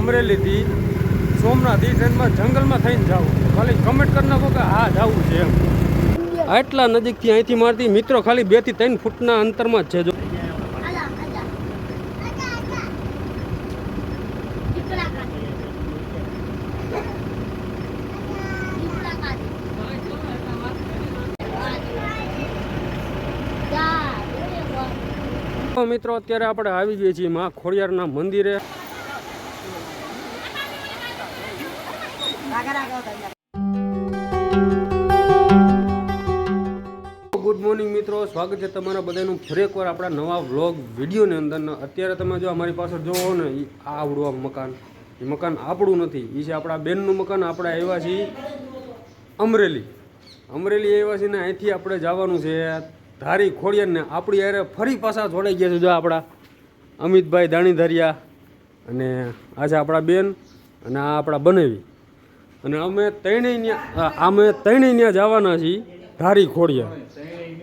અમરેલીથી સોમનાથ એ ટ્રેનમાં જંગલમાં થઈને જવું ખાલી કમેન્ટ કરી નાખો કે હા, જવું છે એમ. આટલા નજીકથી અહીંથી મારતી મિત્રો ખાલી બેથી ત્રણ ફૂટના અંતરમાં જ છે, જો. મિત્રો, અત્યારે આપણે આવી જઈએ છીએ મા ખોડિયારના મંદિરે. ગુડ મોર્નિંગ મિત્રો. સ્વાગત છે તમારા બધાનું ફરી આપણા નવા વ્લોગ વિડીયોની અંદર અત્યારે તમે જો અમારી પાસે જોવો ને એ આવડું આ મકાન. એ મકાન આપણું નથી. એ છે આપણા બેનનું મકાન. આપણે આવ્યા છીએ અમરેલી. અમરેલી આવ્યા છીએ ને, અહીંથી આપણે જવાનું છે ધારી ખોડિયારને આપણી યારે ફરી પાછા જોડાઈ ગયા છે જો આપણા અમિતભાઈ દાણીધરિયા અને આજે આપણા બેન અને આ આપણા બનેવી. અને અમે ત્રણેય અમે ત્રણેય ત્યાં જવાના છીએ ધારી ખોડિયા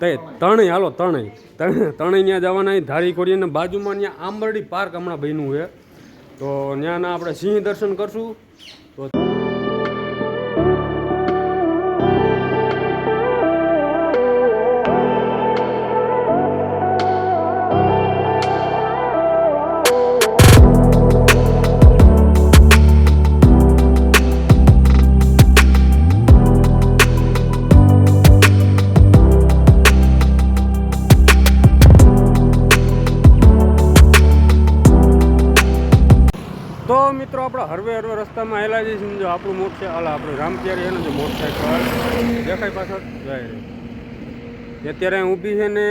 તે ત્રણેય, હાલો, ત્રણેય. ત્રણે ત્રણેય ત્યાં જવાના છીએ ધારી ખોડિયા અને બાજુમાં ત્યાં આંબરડી પાર્ક હમણાં બન્યું છે. તો ત્યાંના આપણે સિંહ દર્શન કરશું. તો રસ્તામાં આવેલા જઈએ સમજો આપણું આપણું છે અલા, આપણું રામચેરી એનો જે જે મોટરસાઇકલ દેખાય પાછળ? જાય અત્યારે ઊભી છે ને,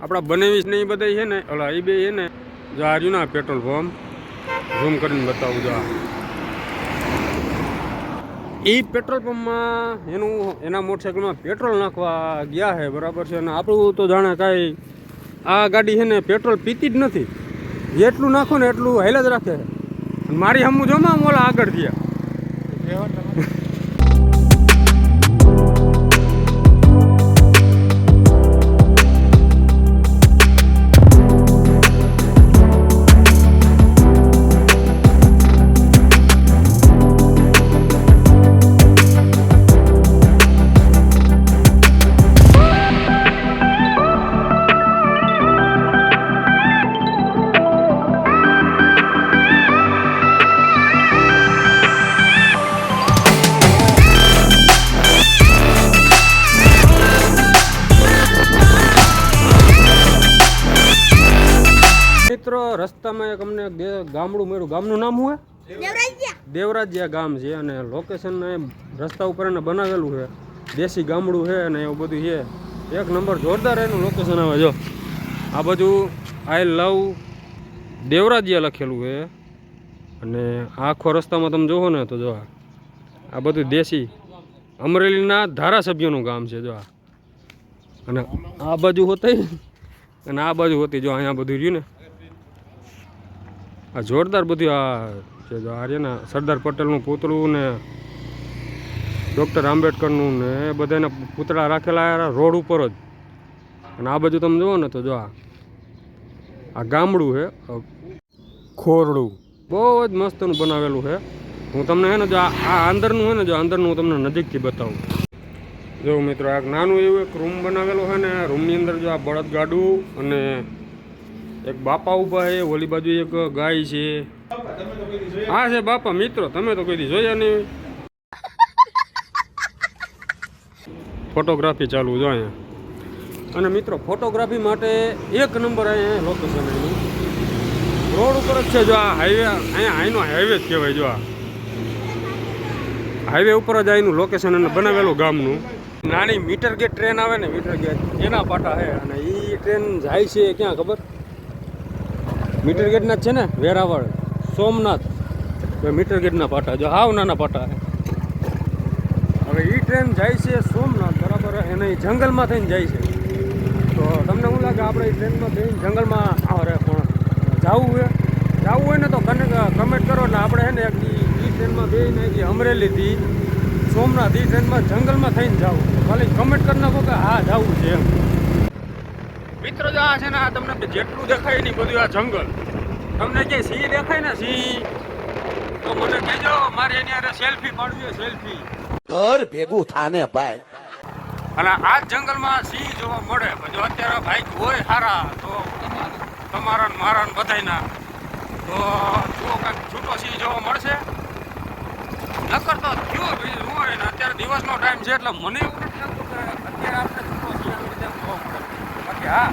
આપણા બનેવી ને એ બધા છે ને, અલા એ બે છે ને, જો આ રહ્યું ને પેટ્રોલ પંપ. ઝૂમ કરીને બતાવું જો એ પેટ્રોલ પંપમાં એનું, એના મોટરસાઇકલમાં પેટ્રોલ નાખવા ગયા છે, બરાબર છે. અને આપણું તો જાણે કાંઈ, આ ગાડી છે ને, પેટ્રોલ પીતી જ નથી. જેટલું નાખો ને એટલું હેલ જ રાખે. મારી હમું જોમાં મોલા આગળ થયા. ગામનું નામ શું છે દેવરાજ્યા. ગામ છે અને લોકેશન રસ્તા ઉપર એને બનાવેલું છે. દેશી ગામડું છે અને એવું બધું છે. એક નંબર જોરદાર એનું લોકેશન આવે જો. આ બધું આઈ લવ દેવરાજ્યા લખેલું છે. અને આખો રસ્તામાં તમે જોવો ને તો જો આ. આ બધું દેશી અમરેલીના ધારાસભ્યનું ગામ છે જો આ. અને આ બાજુ હોતી અને આ બાજુ હોતી જો અહીંયા બધું રહ્યું ને. આ જોરદાર બધું આ છે જો આ રહ્યું સરદાર પટેલનું પૂતળું ને ડૉક્ટર આંબેડકરનું ને એ બધાના પૂતળા રાખેલા રોડ ઉપર જ. અને આ બાજુ તમે જુઓ ને તો જો આ આ ગામડું છે ખોરડું. બહુ જ મસ્તનું બનાવેલું છે હું તમને હે ને જો આ અંદરનું હોય ને જો અંદરનું હું તમને નજીકથી બતાવું. જો મિત્રો, આ નાનું એવું એક રૂમ બનાવેલો છે ને રૂમની અંદર જો આ બળદગાડું અને એક બાપા ઊભા છે, ઓલી બાજુ એક ગાય છે. હા છે બાપા, મિત્રો, તમે તો કોઈ જોયા નહીં ફોટોગ્રાફી ચાલુ જો અહીંયા. અને મિત્રો, ફોટોગ્રાફી માટે એક નંબર અહીંયા લોકેશન એનું. રોડ ઉપર જ છે જો આ હાઈવે અહીંયા હાઈનો હાઈવે જ કહેવાય જો આ. હાઈવે ઉપર જ આ લોકેશન અને બનાવેલું ગામનું. નાની મીટર ગેટ ટ્રેન આવે ને મીટર ગેટ એના પાટા છે. અને એ ટ્રેન જાય છે ક્યાં ખબર? મીટર ગેટના જ છે ને? વેરાવળ, સોમનાથ. મીટર ગેટના પાટા જો હાવ નાના પાટા હવે એ ટ્રેન જાય છે સોમનાથ, બરાબર? એને જંગલમાં થઈને જાય છે. તો તમને શું લાગે આપણે એ ટ્રેનમાં થઈને જંગલમાં અરે પણ જવું હોય જવું હોય ને તો કમેન્ટ કરો એટલે આપણે છે ને એક એ ટ્રેનમાં બેને કે અમરેલીથી સોમનાથ એ ટ્રેનમાં જંગલમાં થઈને જવું. ખાલી કમેન્ટ કરી નાખો કે હા, જવું છે એમ. મિત્રો જો આ છે ને આ તમને જેટલું દેખાય નહીં બધું આ જંગલ. તમને ક્યાંય સિંહ દેખાય ને સિંહ તો મને કહેજો મારે એની અરે સેલ્ફી પાડવી હોય સેલ્ફી. ઘર ભેગું થાને ભાઈ. અને આ જ જંગલમાં સિંહ જોવા મળે. જો અત્યારે ભાઈ હોય સારા તો તમારા મારા ને બધાયના. તો જુઓ કાંઈક છૂટો સિંહ જોવા મળશે. નકર તો થયું બીજું શું હોય ને. અત્યારે દિવસનો ટાઈમ છે એટલે મને એવું નથી લાગતું કે અત્યારે આપણે છૂટો સિંહ આવી રીતે જોવા મળે. બાકી હા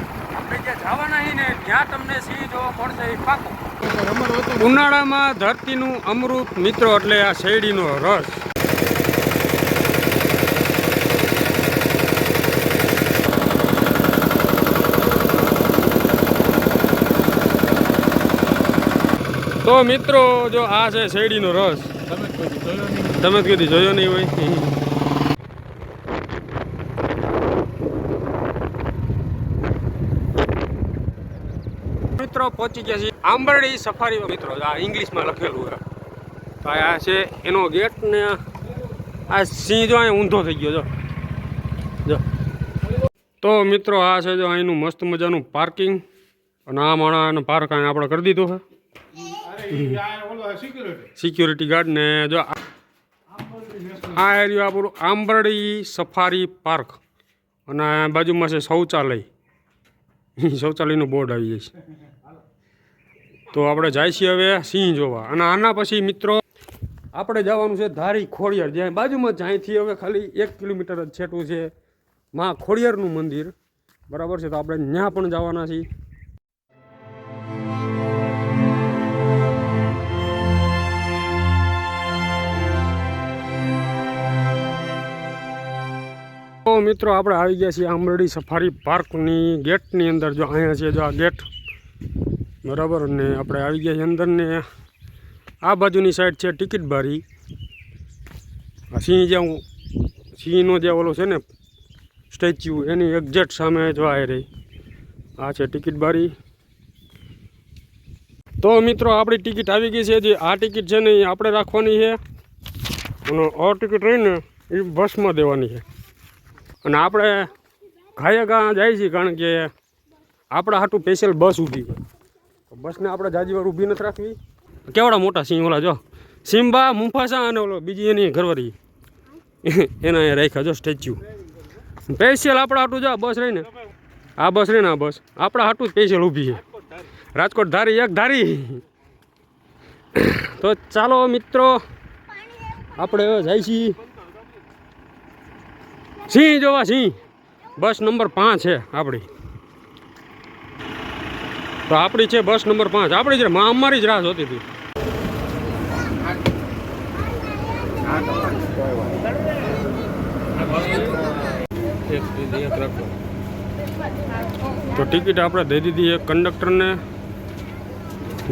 જે જવાના છીએ ને ત્યાં તમને સિંહ જોવા મળશે ઉનાળામાં ધરતીનું અમૃત મિત્રો એટલે આ શેરડીનો રસ. તો મિત્રો, જો આ છે શેરડીનો રસ. તમે કીધી, જોયો નહીં હોય. મિત્રો, પહોંચી ગયા છે આંબરડી સફારી મિત્રો, આ ઇંગ્લિશમાં લખેલું છે. તો આ છે એનો ગેટ ને આ સિંહ જો અહીં ઊંધો થઈ ગયો, જો. જો. તો મિત્રો, આ છે જો અહીંનું મસ્ત મજાનું પાર્કિંગ. અને આ માણાને પાર્ક અહીં આપણે કરી દીધું છે. સિક્યુરિટી ગાર્ડ ને જો આ એરિયો આપણું આંબરડી સફારી પાર્ક. અને બાજુમાં છે શૌચાલય. શૌચાલયનું બોર્ડ આવી જાય છે. તો આપણે જાય છીએ હવે સિંહ જોવા. અને આના પછી મિત્રો, આપણે જવાનું છે ધારી ખોડિયાર, જ્યાં બાજુમાં જ્યાંથી હવે ખાલી એક કિલોમીટર જ છેટું છે માં ખોડિયારનું મંદિર. બરાબર છે, તો આપણે ત્યાં પણ જવાના છીએ. તો મિત્રો, આપણે આવી ગયા છીએ આંબરડી સફારી પાર્કની ગેટની અંદર, જો અહીંયા છે, જો આ ગેટ. બરાબર ને આપણે આવી ગયા છીએ અંદર ને આ બાજુની સાઈડ છે ટિકિટ બારી. આ સિંહ જે હું, સિંહનો જે ઓલો છે ને સ્ટેચ્યુ, એની એક્ઝેક્ટ સામે જો રહી આ છે ટિકિટ બારી. તો મિત્રો, આપણી ટિકિટ આવી ગઈ છે, જે આ ટિકિટ છે ને એ આપણે રાખવાની છે. અને આ ટિકિટ રહીને એ બસમાં દેવાની છે. અને આપણે ઘાયે ઘા જાય છીએ કારણ કે આપણા હાટું સ્પેશિયલ બસ ઊભી છે. તો બસને આપણે જાજી વાર ઊભી નથી રાખવી. કેવડા મોટા સિંહ ઓલા જો? સિમ્બા, મુફાસા અને ઓલો બીજી એની ઘરવારી. એના અહીંયા રાખ્યા જો સ્ટેચ્યુ. સ્પેશિયલ આપણા હાટું જો બસ રહીને. આ બસ રહીને આ બસ. આપણા હાટું સ્પેશિયલ ઊભી છે. રાજકોટ ધારી, એક ધારી. તો ચાલો મિત્રો, આપણે જાય છીએ સિંહ જોવા સિંહ. બસ નંબર પાંચ છે આપણી. તો આપણી છે બસ નંબર પાંચ. આપણી જ રા- અમારી જ રાહ જોતી હતી. તો ટિકિટ આપણે દઈ દીધી એક કંડક્ટરને.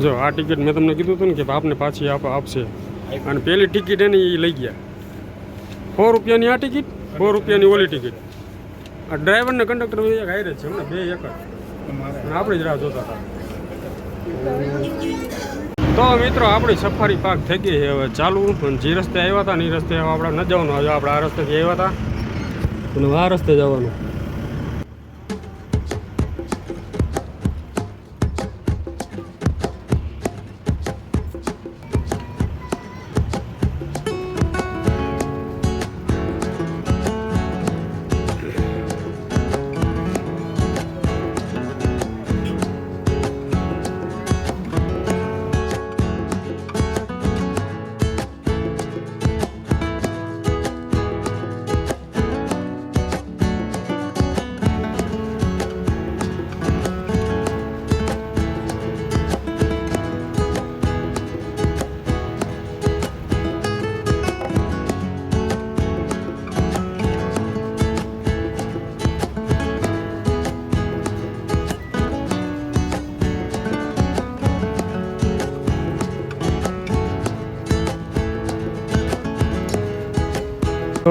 જો, આ ટિકિટ મેં તમને કીધું હતું ને કે આપને પાછી આપ આપશે. અને પેલી ટિકિટ એની એ લઈ ગયા. સો રૂપિયાની આ ટિકિટ, સો રૂપિયાની ઓલી ટિકિટ. આ ડ્રાઈવરને કંડક્ટર એક હારે છે, હમણાં બે એક આપણે જ રાહ જોતા હતા. તો મિત્રો, આપણી સફારી પાક થઈ ગઈ છે હવે ચાલુ. પણ જે રસ્તે આવ્યા હતા ને એ રસ્તે આપણે ન જવાનું. હવે આપણે આ રસ્તેથી આવ્યા હતા. અને આ રસ્તે જવાનું.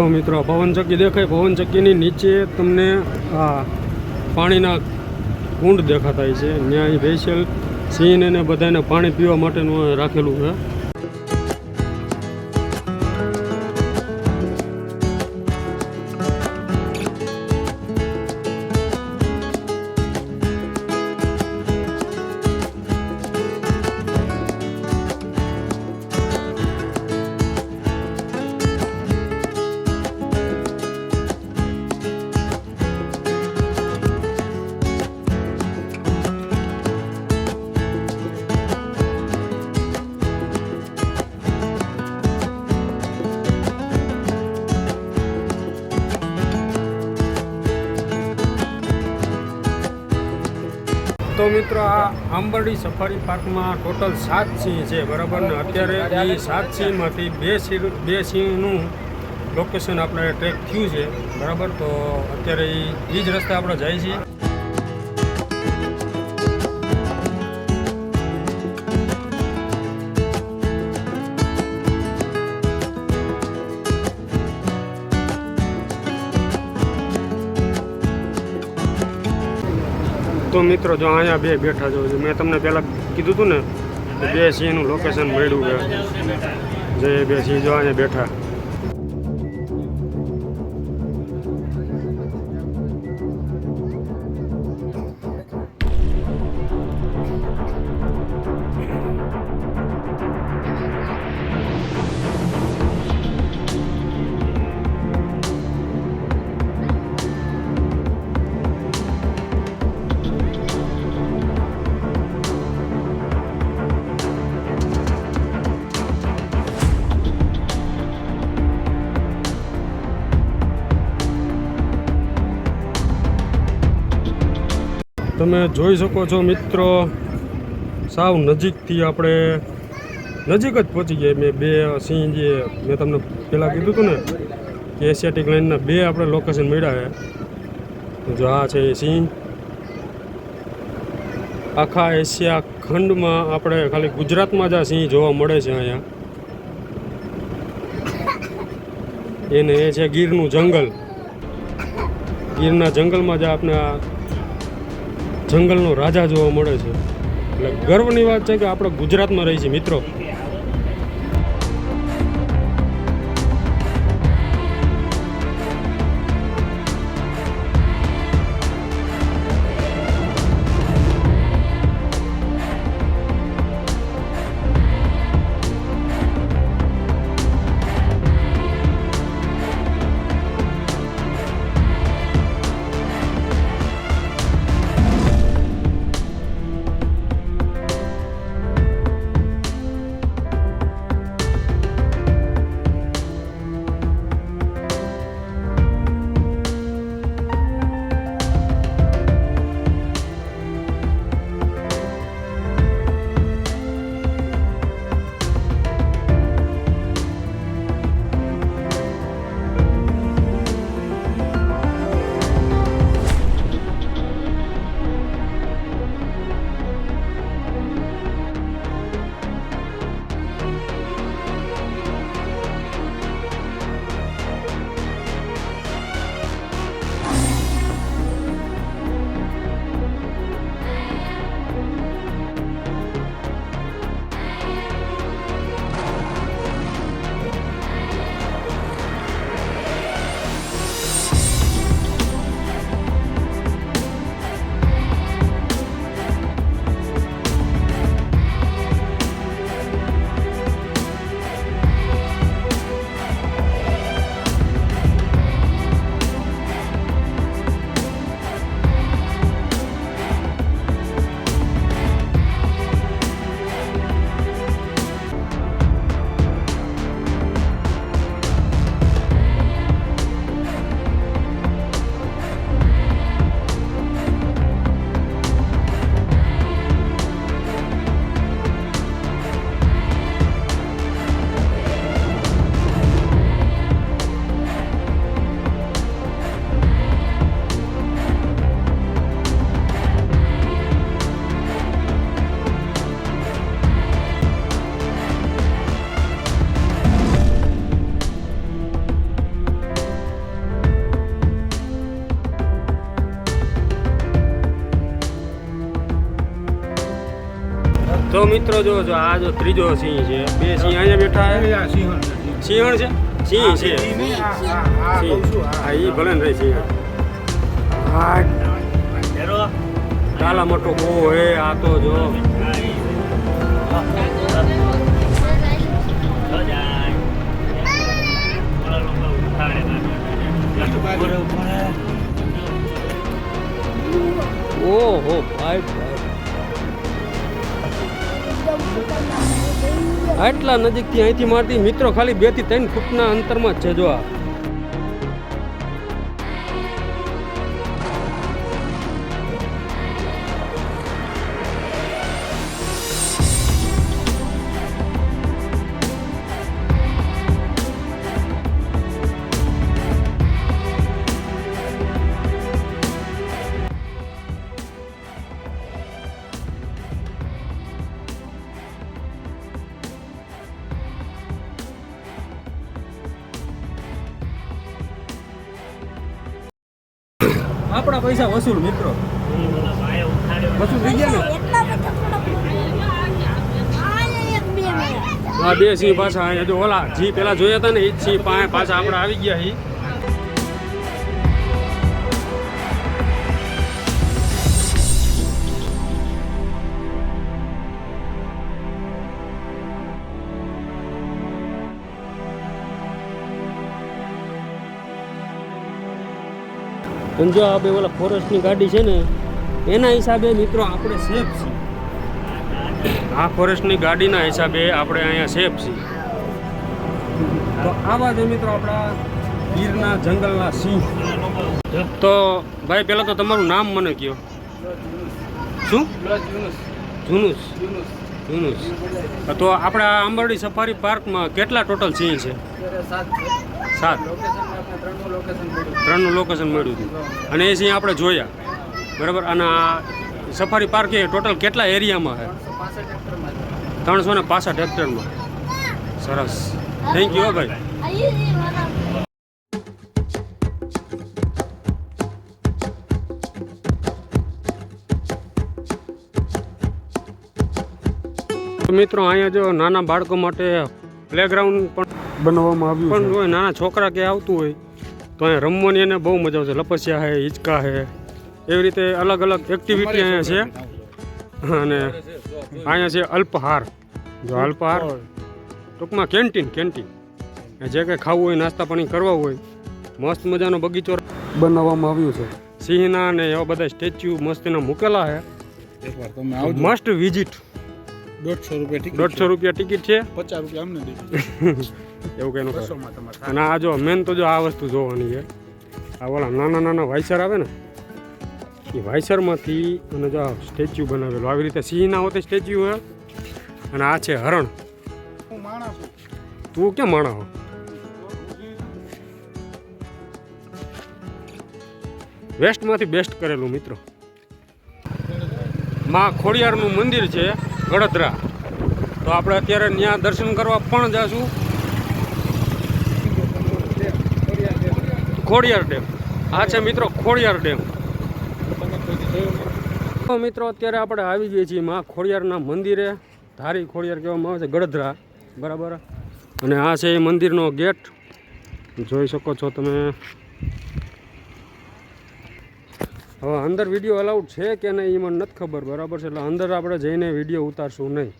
તો મિત્રો. પવનચક્કી દેખાય પવનચક્કીની નીચે તમને, આ, પાણીના કુંડ દેખાતા છે. ત્યાં સ્પેશિયલ સિંહને બધાને પાણી પીવા માટેનું રાખેલું છે. મિત્રો આ આંબરડી સફારી પાર્કમાં ટોટલ સાત સિંહ છે, બરાબર? ને અત્યારે એ સાત સિંહમાંથી બે સિંહ, બે સિંહનું લોકેશન આપણે ટ્રેક થયું છે, બરાબર? તો અત્યારે એ જ રસ્તે આપણે જઈએ છીએ. તો મિત્રો જો અહીંયા બે બેઠા જો મેં તમને પહેલાં કીધું હતું ને, બે સિંહનું લોકેશન મળ્યું છે. જે બે સિંહ જો અહીંયા બેઠા. તમે જોઈ શકો છો મિત્રો, સાવ નજીકથી આપણે નજીક જ પહોંચી ગયા મેં બે સિંહ જે મેં તમને પહેલાં કીધું હતું ને કે એશિયાટિક લાઇનના બે આપણે લોકેશન મળ્યા જો આ છે એ સિંહ. આખા એશિયા ખંડમાં આપણે ખાલી ગુજરાતમાં જ આ સિંહ જોવા મળે છે અહીંયા. એને એ છે ગીરનું જંગલ. ગીરના જંગલમાં જ આપણે આ જંગલનો રાજા જોવા મળે છે. એટલે ગર્વની વાત છે કે આપણે ગુજરાતમાં રહી છીએ મિત્રો. મિત્રો જો જો આ જો ત્રીજો સિંહ છે. બે સિંહ અહીંયા બેઠા છે. સિંહણ છે? સિંહ છે. હા એ ભલે ને રહી સિંહ. કાલા મોટો કો હે આ તો જો. ઓહો ભાઈ ભાઈ. આટલા નજીકથી અહીંથી મારતી મિત્રો ખાલી બેથી ત્રણ ફૂટના અંતરમાં છે જો પૈસા વસૂલ મિત્રો. વસૂલ થઈ ગયા ને? એક બે સિંહ પાછા ઓલા જી પેલા જોયા હતા ને એ જ સિંહ પાછા આપણે આવી ગયા છીએ અને જો આ બે ઓલા ફોરેસ્ટની ગાડી છે ને એના હિસાબે મિત્રો આપણે સેફ છીએ. આ ફોરેસ્ટની ગાડીના હિસાબે આપણે અહીંયા સેફ છીએ. તો આવા છે મિત્રો આપણા ગીરના જંગલના સિંહ. તો ભાઈ પહેલાં તો તમારું નામ મને કહો શું? જુનુસ જુનુસ તો આપણા આંબરડી સફારી પાર્કમાં કેટલા ટોટલ સિંહ છે? સાત. ત્રણનું લોકેશન મળ્યું હતું. અને એ સિંહ આપણે જોયા. બરાબર? અને સફારી પાર્ક એ ટોટલ કેટલા એરિયામાં છે? ત્રણસો ને પાસઠ હેક્ટરમાં. સરસ. થેન્ક યુ ભાઈ. તો મિત્રો અહીંયા જો નાના બાળકો માટે પ્લેગ્રાઉન્ડ પણ બનાવવામાં આવ્યું પણ હોય નાના છોકરા કે આવતું હોય તો અહીંયા રમવાની એને બહુ મજા આવશે. લપસ્યા છે હિંચકા છે એવી રીતે અલગ અલગ એક્ટિવિટી અહીંયા છે. અને અહીંયા છે અલ્પહાર. જો અલ્પહાર. ટૂંકમાં કેન્ટીન કેન્ટીન જે કંઈ ખાવું હોય નાસ્તા પાણી કરવા હોય મસ્ત મજાનો બગીચો બનાવવામાં આવ્યું છે. સિંહના ને એવા બધા સ્ટેચ્યુ મસ્તીના મૂકેલા છે. મસ્ટ વિઝિટ દોઢસો રૂપિયા ટિકિટ દોઢસો રૂપિયા ટિકિટ છે? પચાસ રૂપિયા અમને દીધી. એવું કહેવાય અને આ જો મેન તો જો આ વસ્તુ જોવાની છે. આ ઓલા નાના નાના વાયસર આવે ને એ વાયસરમાંથી અને જો આ સ્ટેચ્યુ બનાવેલું આવી રીતે સિંહના હોતે સ્ટેચ્યુ હોય અને આ છે હરણ. તું કેમ માણા હો? વેસ્ટમાંથી બેસ્ટ કરેલું મિત્રો. માં ખોડિયારનું મંદિર છે. ગળદરા તો આપણે અત્યારે ત્યાં દર્શન કરવા પણ જશું. ખોડિયાર ડેમ. આ છે મિત્રો, ખોડિયાર ડેમ. તો મિત્રો, અત્યારે આપણે આવી જઈએ છીએ માં ખોડિયારના મંદિરે. ધારી ખોડિયાર કહેવામાં આવે છે ગળધરા બરાબર? અને આ છે એ મંદિરનો ગેટ. જોઈ શકો છો તમે. હવે અંદર વીડિયો અલાઉડ છે કે નહીં એ મને નથી ખબર, બરાબર છે? એટલે અંદર આપણે જઈને વીડિયો ઉતારશું નહીં.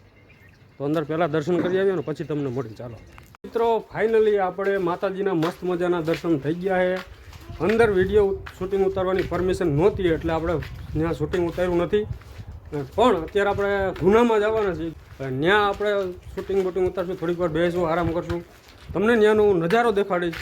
તો અંદર પહેલાં દર્શન કરી આવીએ ને પછી તમને મળી ચાલો. મિત્રો ફાઇનલી આપણે માતાજીના મસ્ત મજાના દર્શન થઈ ગયા છે. અંદર વીડિયો શૂટિંગ ઉતારવાની પરમિશન નહોતી, એટલે આપણે ત્યાં શૂટિંગ ઉતાર્યું નથી. પણ અત્યારે આપણે ગુનામાં જવાના છીએ. ત્યાં આપણે શૂટિંગ બુટિંગ ઉતારશું, થોડીક વાર બેસવું, આરામ કરશું. તમને ત્યાંનો નજારો દેખાડીશ.